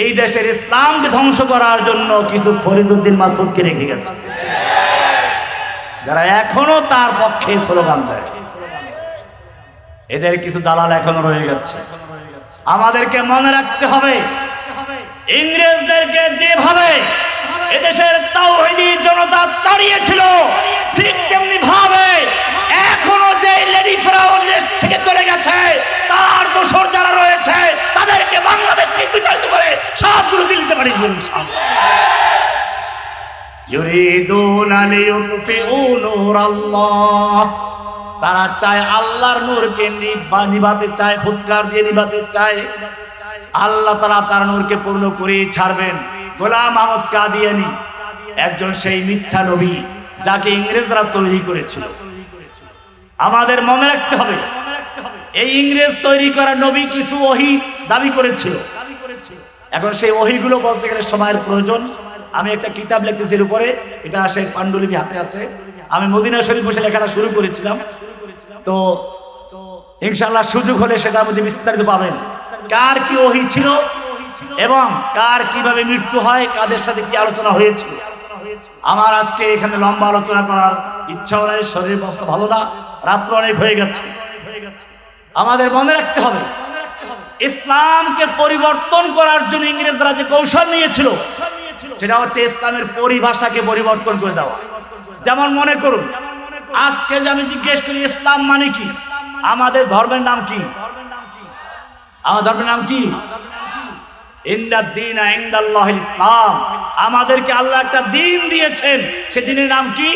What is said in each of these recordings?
এই দেশের ইসলামকে ধ্বংস করার জন্য কিছু ফরিদুদ্দিন মাসুদকে রেখে গেছে। যারা এখনও তার পক্ষে স্লোগান দেয়। এদের কিছু দালাল এখনও রয়ে গেছে। আমাদেরকে মনে রাখতে হবে, ইংরেজদেরকে যেভাবে এদেশের তাওহিদি জনতা তাড়িয়েছিল, ঠিক তেমনি ভাবে দিন ইউরিদুন লিইউতফিউ তারা চায় আল্লাহর নূরকে নিভাতে চায়, ফুৎকার দিয়ে নিভাতে চায়। আল্লাহ তারা তার নূরকে পূর্ণ করে ছাড়বেন। গোলাম আহমদ কাদিয়ানি একজন সেই মিথ্যা নবী যাকে ইংরেজরা তৈরি করেছিল। আমাদের মনে রাখতে হবে, এই ইংরেজ তৈরি করা নবী কিছু ওহি দাবি করেছিল। এখন সেই ওহিগুলো বলতে গেলে সময়ের প্রয়োজন। আমি একটা কিতাব লিখতেছি এর উপরে, এটা সেই পাণ্ডুলিপি হাতে আছে। আমি মদিনা শরীফ বসে লেখাটা শুরু করেছিলাম। তো ইনশাল্লাহ সুযোগ হলে সেটা মধ্যে বিস্তারিত পাবেন। কার কি ওহি ছিল এবং কার কীভাবে মৃত্যু হয়, কাদের সাথে কি আলোচনা হয়েছিল আমার আজকে এখানে লম্বা আলোচনা করার ইচ্ছাও নাই শরীর অবস্থা ভালো না, রাত্র অনেক হয়ে গেছে। আমাদের মনে রাখতে হবে ইসলামকে পরিবর্তন করার জন্য ইংরেজরা যে কৌশল নিয়েছিল, সেটা হচ্ছে ইসলামের পরিভাষাকে পরিবর্তন করে দেওয়া। যেমন মনে করুন, আজকে আমি জিজ্ঞেস করি, ইসলাম মানে কি? আমাদের ধর্মের নাম কি? আমার ধর্মের নাম কি? ইসলাম। আমাদেরকে আল্লাহ একটা দিন দিয়েছেন, সে দিনের নাম কি?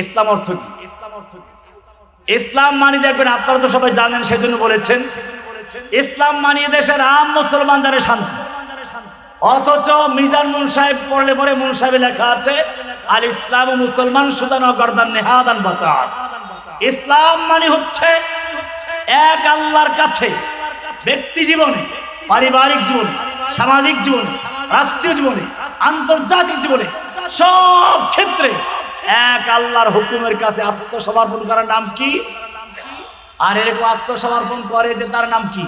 ইসলাম অর্থ কি? ইসলাম অর্থ ইসলাম মানি দেখবেন, আপনারা তো সবাই জানেন, সেজন্য বলেছেন ইসলাম মানিয়ে দেশের আম মুসলমান যারা শান্তি। অথচ মিজান মুন সাহেব পড়লে পরে মুন সাহেবে লেখা আছে আর ইসলাম ও মুসলমান সুদান গর্দান নেহাদান বাতা ইসলাম মানে হচ্ছে এক আল্লাহর কাছে, ব্যক্তি জীবনে, পারিবারিক জীবনে, সামাজিক জীবনে, রাষ্ট্রীয় জীবনে, আন্তর্জাতিক জীবনে, সব ক্ষেত্রে এক আল্লাহর হুকুমের কাছে আত্মসমর্পণ করার নাম কি? আর এরকম আত্মসমর্পণ করে যে তার নাম কি?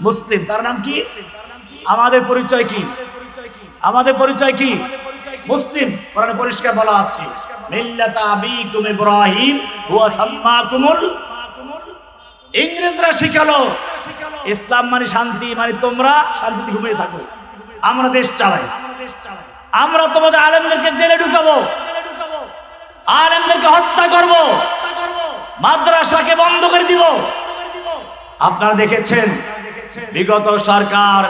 মুসলিম। তার নাম কি? আমাদের পরিচয় কি? আমাদের পরিচয় কি? মুসলিম। কোরআনে পরিষ্কার বলা আছে, মিল্লাতা আবিকুম ইব্রাহিম, হুয়া সাম্মাকুমুল ইংরেজরা শিখালো, ইসলাম মানে শান্তি মানে তোমরা শান্তিতে ঘুমিয়ে থাকো। আমরা দেশ চালাই। আমরা তোমাদের আলেমদেরকে জেলে ঢুকাবো। আলেমদেরকে হত্যা করব। মাদ্রাসাকে বন্ধ করে দিব। আপনারা দেখেছেন, বিগত সরকার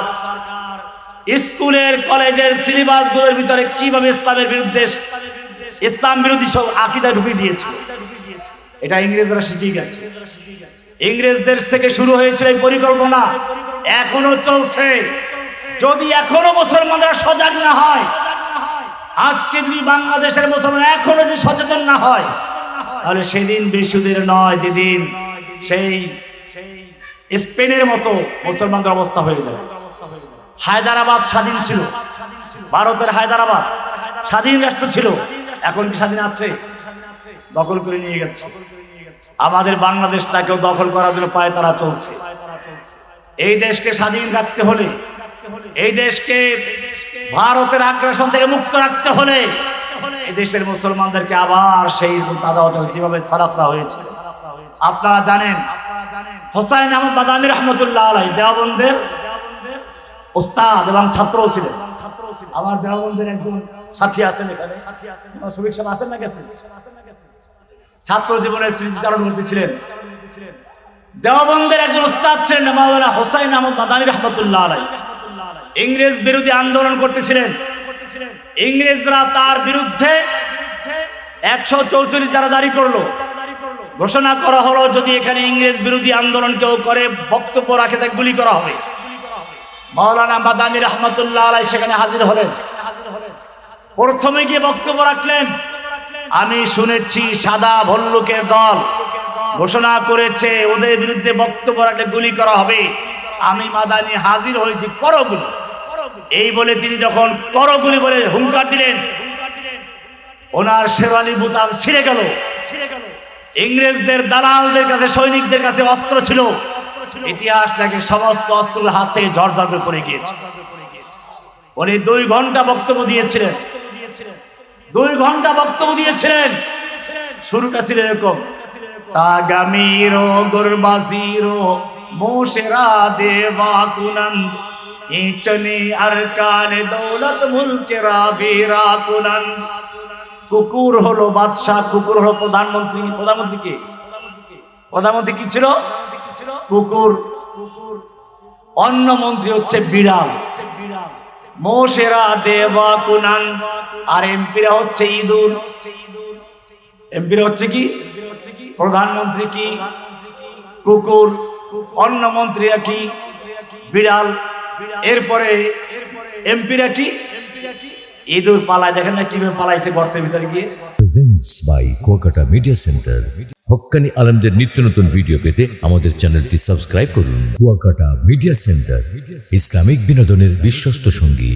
স্কুলের, কলেজের সিলেবাসগুলোর ভিতরে কীভাবে ইসলামের বিরুদ্ধে, ইসলাম বিরোধী সব আকিদা ঢুকিয়ে দিয়েছে। এটা ইংরেজরা শিখিয়ে গেছে। ইংরেজদের থেকে শুরু হয়েছিল এই পরিকল্পনা। এখনও চলছে। যদি এখনও মুসলমানরা সজাগ না হয়, আজকে যদি বাংলাদেশের মুসলমান এখনও যদি সচেতন না হয় তাহলে সেদিন বেশুদের নয় যেদিন সেই স্পেনের মতো মুসলমানদের অবস্থা হয়ে যাবে। হায়দ্রাবাদ স্বাধীন ছিল। ভারতের হায়দ্রাবাদ স্বাধীন রাষ্ট্র ছিল। এখন কি স্বাধীন আছে? দখল করে নিয়ে গেছে। আমাদের বাংলাদেশটাকেও দখল করার জন্য পায়ে তারা চলছে। এই দেশকে স্বাধীন রাখতে হলে, এই দেশকে ভারতের আগ্রাসন থেকে মুক্ত রাখতে হলে এই দেশের মুসলমানদেরকে আবার সেই তাজা যেভাবে সারাফরা হয়েছে। আপনারা জানেন, হোসাইন আহমদ বাদানি রহমতুল্লাহ আলাই দেওবন্দের ওস্তাদ এবং ছাত্রও ছিলেন। আমার দেওয়াবন্দের একজন সাথী আছেন এখানে। সুবিক সাহেব আছেন না গেছেন? ছাত্র জীবনের স্মৃতিচারণ করতেছিলেন দেওবন্দের একজন উস্তাদ ছিলেন, মাওলানা হোসাইন আহমদ মাদানী রহমতুল্লাহ আলাই ইংরেজ বিরোধী আন্দোলন করতেছিলেন। ইংরেজরা তার বিরুদ্ধে একশো চৌচল্লিশ দ্বারা জারি করল। ঘোষণা করা হলো, যদি এখানে ইংরেজ বিরোধী আন্দোলন কেউ করে, বক্তব্য রাখে, তাকে গুলি করা হবে। মাওলানা মাদানী রহমতুল্লাহ আলাই সেখানে হাজির হলেন। প্রথমে গিয়ে বক্তব্য রাখলেন, আমি শুনেছি সাদা ভল্লুকের দল ঘোষণা করেছে, ওদের বিরুদ্ধে বক্তব্য রাখলে গুলি করা হবে। আমি মাদানি হাজির হয়েছি করগুলি এই বলে তিনি যখন করগুলি বলে হুঙ্কার দিলেন, ওনার শেরওয়ালি বোতাম ছিঁড়ে গেল। ইংরেজদের দালালদের কাছে, সৈনিকদের কাছে অস্ত্র ছিল। ইতিহাস নাকি সমস্ত অস্ত্রের হাত থেকে ঝড় করে গিয়েছে। উনি দুই ঘণ্টা বক্তব্য দিয়েছিলেন। দুই ঘণ্টা বক্তব্য দিয়েছিলেন। শুরুটা ছিল এরকম। সাগামিরো, গুরবাসিরো, মোশেরা, দেবা কুনন্দ ইচনে আরকান দৌলত মুলকেরা বীরা কুনন্দ কুকুর হলো বাদশাহ, কুকুর হলো প্রধানমন্ত্রী। প্রধানমন্ত্রী কে? প্রধানমন্ত্রী কি ছিল? কুকুর। কুকুর অন্য মন্ত্রী হচ্ছে বিড়াল। মোশেরা দেবা কুনান। আর এমপিরা হচ্ছে ইঁদুর। এমপিরা হচ্ছে কি? প্রধানমন্ত্রী কি? কুকুর। অন্য মন্ত্রীরা কি? বিড়াল। এরপরে এমপিরাটি ইঁদুর পালায়, দেখেন না কীভাবে পালাইছে গর্তের ভিতরে গিয়ে। Presents by Kuakata media center Haqqani আলমদের নিত্য নতুন ভিডিও পেতে আমাদের চ্যানেলটি সাবস্ক্রাইব করুন। কুয়াকাটা মিডিয়া সেন্টার ইসলামিক বিনোদনের বিশ্বস্ত সঙ্গী।